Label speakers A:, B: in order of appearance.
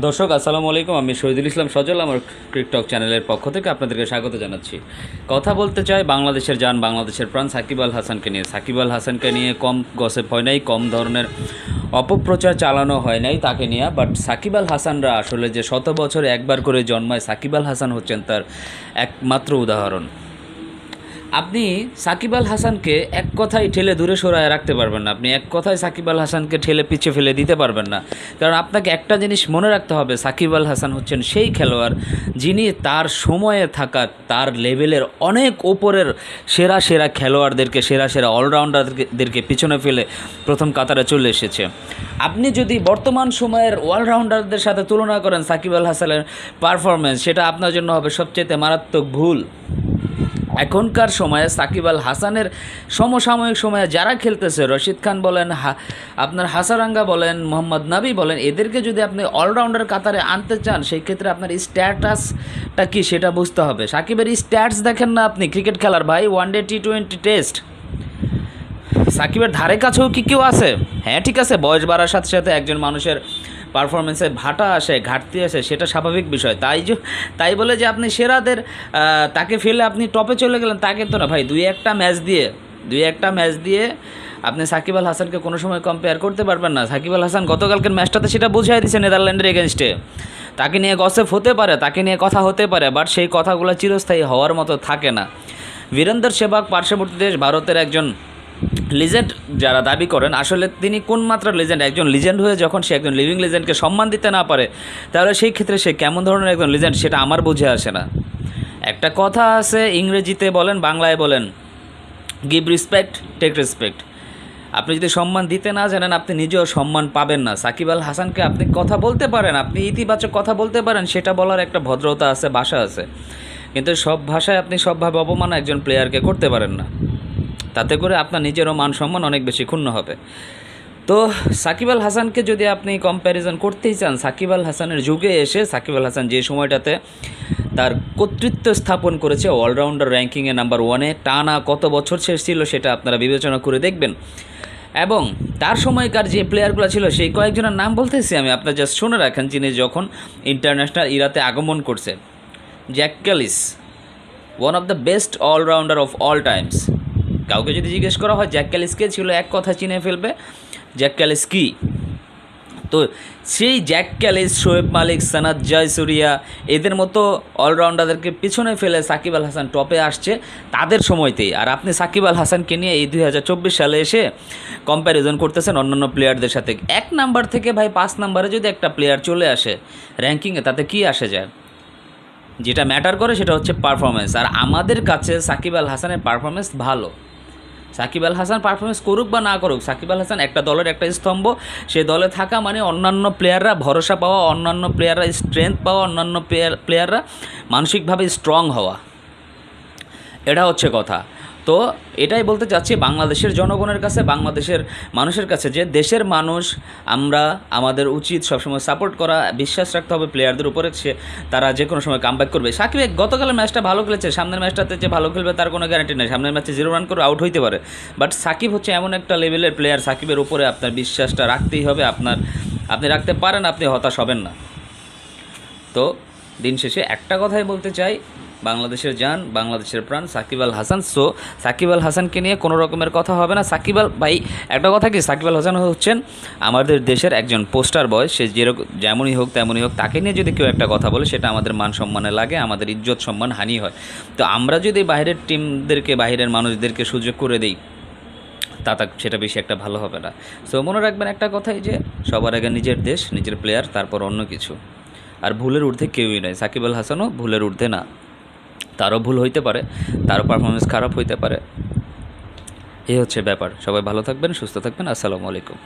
A: দর্শক, আসসালামু আলাইকুম। আমি শহীদুল ইসলাম সজল, আমার টিকটক চ্যানেলের পক্ষ থেকে আপনাদেরকে স্বাগত জানাচ্ছি। কথা বলতে চাই বাংলাদেশের যান বাংলাদেশের প্রাণ, সাকিব আল হাসানকে নিয়ে। সাকিব আল হাসানকে নিয়ে কম গসেপ হয় নাই, কম ধরনের অপপ্রচার চালানো হয় নাই তাকে নিয়ে। বাট সাকিব আল হাসানরা আসলে যে শত বছর একবার করে জন্মায়, সাকিব আল হাসান হচ্ছেন তার একমাত্র উদাহরণ। আপনি সাকিব আল হাসানকে এক কথায় ঠেলে দূরে সরায় রাখতে পারবেন না। আপনি এক কথায় সাকিব আল হাসানকে ঠেলে পিছে ফেলে দিতে পারবেন না। কারণ আপনাকে একটা জিনিস মনে রাখতে হবে, সাকিব আল হাসান হচ্ছেন সেই খেলোয়াড় যিনি তার সময়ে থাকা, তার লেভেলের অনেক ওপরের সেরা সেরা খেলোয়াড়দেরকে, সেরা সেরা অলরাউন্ডারদেরকে পিছনে ফেলে প্রথম কাতারে চলে এসেছে। আপনি যদি বর্তমান সময়ের অলরাউন্ডারদের সাথে তুলনা করেন সাকিব আল হাসানের পারফরমেন্স সেটা আপনার জন্য হবে সবচেয়ে মারাত্মক ভুল। এখনকার সময়ে সাকিব আল হাসানের সমসাময়িক সময়ে যারা খেলতেছে, রশিদ খান বলেন আপনার হাসারাঙ্গা বলেন, মোহাম্মদ নাবি বলেন, এদেরকে যদি আপনি অলরাউন্ডার কাতারে আনতে চান, সেই ক্ষেত্রে আপনার স্ট্যাটাসটা কি সেটা বুঝতে হবে। সাকিবের স্ট্যাটস দেখেন না আপনি ক্রিকেট খেলার ভাই one day T twenty test সাকিবের ধারে কাছেও কি কেউ আছে? হ্যাঁ ঠিক আছে, বয়স বাড়ার সাথে সাথে একজন মানুষের পারফরমেন্সে ভাটা আসে, ঘাটতি আসে, সেটা স্বাভাবিক বিষয়। তাই যে, তাই বলে যে আপনি সেরাদের তাকে ফেলে আপনি টপে চলে গেলেন তাকে তো না। ভাই, দুই একটা ম্যাচ দিয়ে, দুই একটা ম্যাচ দিয়ে আপনি সাকিব আল হাসানকে কোনো সময় কম্পেয়ার করতে পারবেন না। সাকিব আল হাসান গতকালকের ম্যাচটাতে সেটা বুঝাই দিয়েছে নেদারল্যান্ডের এগেনস্টে তাকে নিয়ে গসেপ হতে পারে, তাকে নিয়ে কথা হতে পারে বাট সেই কথাগুলো চিরস্থায়ী হওয়ার মতো থাকে না। বীরেন্দর সেবাগ পার্শ্ববর্তী দেশ, ভারতের একজন লিজেন্ড যারা দাবি করেন, আসলে তিনি কোন মাত্রার লিজেন্ড একজন লিজেন্ড হয়ে যখন সে একজন লিভিং লিজেন্ডকে সম্মান দিতে না পারে, তাহলে সেই ক্ষেত্রে সে কেমন ধরনের একজন লিজেন্ড সেটা আমার বুঝে আসে না। একটা কথা আছে, ইংরেজিতে বলেন, বাংলায় বলেন গিভ রেসপেক্ট টেক রেসপেক্ট আপনি যদি সম্মান দিতে না জানেন, আপনি নিজেও সম্মান পাবেন না। সাকিব আল হাসানকে আপনি কথা বলতে পারেন, আপনি ইতিবাচক কথা বলতে পারেন, সেটা বলার একটা ভদ্রতা আছে ভাষা আছে। কিন্তু সব ভাষায় আপনি সবভাবে অপমান একজন প্লেয়ারকে করতে পারেন না। তাতে করে আপনার নিজেরও মান সম্মান অনেক বেশি ক্ষুণ্ণ হবে। তো সাকিব আল হাসানকে যদি আপনি কম্প্যারিজন করতেই চান, সাকিব আল হাসানের যুগে এসে সাকিব আল হাসান যে সময়টাতে তার কর্তৃত্ব স্থাপন করেছে অলরাউন্ডার র্যাঙ্কিংয়ে নাম্বার ওয়ানে টানা কত বছর শেষ ছিল সেটা আপনারা বিবেচনা করে দেখবেন। এবং তার সময়কার যে প্লেয়ারগুলো ছিল, সেই কয়েকজনের নাম বলতেছি আমি, আপনার জাস্ট শুনে রাখেন, যিনি যখন ইন্টারন্যাশনাল ইরাতে আগমন করছে। Jacques Kallis one of the best allrounder of all times কাউকে যদি জিজ্ঞেস করা হয় জ্যাক ক্যালিস কে ছিল এক কথা চিনে ফেলবে জ্যাক ক্যালিস কি তো সেই জ্যাক ক্যালিস শোয়েব মালিক সানাদ জয়সুরিয়া এদের মতো অলরাউন্ডারদেরকে পিছনে ফেলে সাকিব আল হাসান টপে আসছে তাদের সময়তেই। আর আপনি সাকিব আল হাসানকে নিয়ে এই দু হাজার চব্বিশ সালে এসে কম্প্যারিজন করতেছেন অন্যান্য প্লেয়ারদের সাথে। এক নাম্বার থেকে ভাই, পাঁচ নাম্বারে যদি একটা প্লেয়ার চলে আসে র্যাঙ্কিংয়ে তাতে কি আসে যায়? যেটা ম্যাটার করে সেটা হচ্ছে পারফরমেন্স আর আমাদের কাছে সাকিব আল হাসানের পারফরমেন্স ভালো। সাকিব আল হাসান পারফরমেন্স করুক বা না করুক, সাকিব আল হাসান একটা দলের একটা স্তম্ভ। সে দলে থাকা মানে অন্যান্য প্লেয়াররা ভরসা পাওয়া, অন্যান্য প্লেয়াররা স্ট্রেংথ পাওয়া, অন্যান্য প্লেয়ার প্লেয়াররা মানসিকভাবে স্ট্রং হওয়া। এটা হচ্ছে কথা। তো এটাই বলতে চাচ্ছি বাংলাদেশের জনগণের কাছে, বাংলাদেশের মানুষের কাছে যে দেশের মানুষ আমরা, আমাদের উচিত সবসময় সাপোর্ট করা, বিশ্বাস রাখতে হবে প্লেয়ারদের উপরে, সে তারা যে কোনো সময় কামব্যাক করবে। সাকিব গতকালের ম্যাচটা ভালো খেলেছে, সামনের ম্যাচটাতে যে ভালো খেলবে তার কোনো গ্যারান্টি নেই। সামনের ম্যাচে জিরো রান করে আউট হইতে পারে। বাট সাকিব হচ্ছে এমন একটা লেভেলের প্লেয়ার সাকিবের উপরে আপনার বিশ্বাসটা রাখতেই হবে, আপনার, আপনি রাখতে পারেন, আপনি হতাশ হবেন না। তো দিন শেষে একটা কথাই বলতে চাই বাংলাদেশের যান বাংলাদেশের প্রাণ, সাকিব আল হাসান। সো সাকিব আল হাসানকে নিয়ে কোনো রকমের কথা হবে না। সাকিব আল ভাই, একটা কথা কি? সাকিব আল হাসান হচ্ছেন আমাদের দেশের একজন পোস্টার বয়। সে যেরকম যেমনই হোক, তেমনই হোক, তাকে নিয়ে যদি কেউ একটা কথা বলে, সেটা আমাদের মান সম্মানে লাগে, আমাদের ইজ্জত সম্মান হানি হয়। তো আমরা যদি বাইরের টিমদেরকে, বাইরের মানুষদেরকে সুযোগ করে দিই, তা তা সেটা বেশি একটা ভালো হবে না। সো মনে রাখবেন একটা কথাই যে, সবার আগে নিজের দেশ, নিজের প্লেয়ার তারপর অন্য কিছু। আর ভুলের ঊর্ধ্বে কেউই নয় সাকিব আল হাসানও ভুলের ঊর্ধ্বে না। তারও ভুল হইতে পারে, তারও পারফরমেন্স খারাপ হইতে পারে। এই হচ্ছে ব্যাপার। সবাই ভালো থাকবেন, সুস্থ থাকবেন। আসসালামু আলাইকুম।